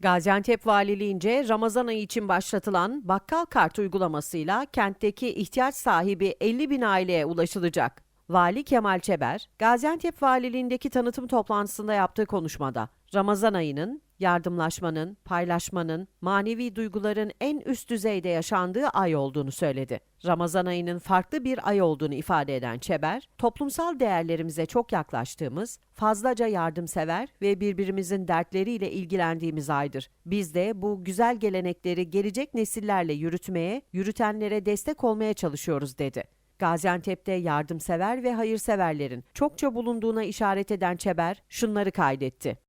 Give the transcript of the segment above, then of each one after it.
Gaziantep Valiliğince Ramazan ayı için başlatılan bakkal kart uygulamasıyla kentteki ihtiyaç sahibi 50 bin aileye ulaşılacak. Vali Kemal Çeber, Gaziantep Valiliğindeki tanıtım toplantısında yaptığı konuşmada Ramazan ayının yardımlaşmanın, paylaşmanın, manevi duyguların en üst düzeyde yaşandığı ay olduğunu söyledi. Ramazan ayının farklı bir ay olduğunu ifade eden Çeber, toplumsal değerlerimize çok yaklaştığımız, fazlaca yardımsever ve birbirimizin dertleriyle ilgilendiğimiz aydır. Biz de bu güzel gelenekleri gelecek nesillerle yürütmeye, yürütenlere destek olmaya çalışıyoruz dedi. Gaziantep'te yardımsever ve hayırseverlerin çokça bulunduğuna işaret eden Çeber şunları kaydetti.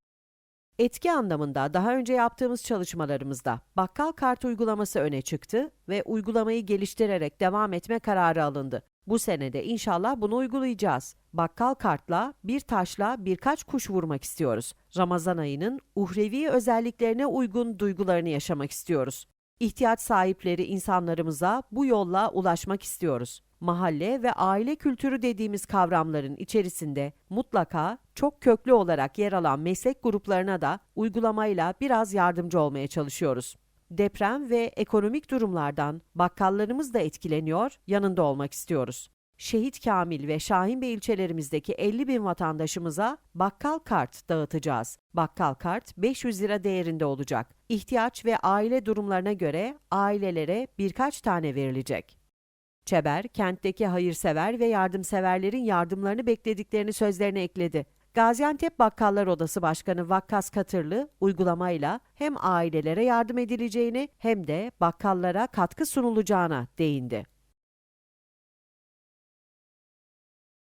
Etki anlamında daha önce yaptığımız çalışmalarımızda bakkal kart uygulaması öne çıktı ve uygulamayı geliştirerek devam etme kararı alındı. Bu senede inşallah bunu uygulayacağız. Bakkal kartla bir taşla birkaç kuş vurmak istiyoruz. Ramazan ayının uhrevi özelliklerine uygun duygularını yaşamak istiyoruz. İhtiyaç sahipleri insanlarımıza bu yolla ulaşmak istiyoruz. Mahalle ve aile kültürü dediğimiz kavramların içerisinde mutlaka çok köklü olarak yer alan meslek gruplarına da uygulamayla biraz yardımcı olmaya çalışıyoruz. Deprem ve ekonomik durumlardan bakkallarımız da etkileniyor, yanında olmak istiyoruz. Şehit Kamil ve Şahinbey ilçelerimizdeki 50 bin vatandaşımıza bakkal kart dağıtacağız. Bakkal kart 500 lira değerinde olacak. İhtiyaç ve aile durumlarına göre ailelere birkaç tane verilecek. Çeber, kentteki hayırsever ve yardımseverlerin yardımlarını beklediklerini sözlerine ekledi. Gaziantep Bakkallar Odası Başkanı Vakkas Katırlı uygulamayla hem ailelere yardım edileceğini hem de bakkallara katkı sunulacağına değindi.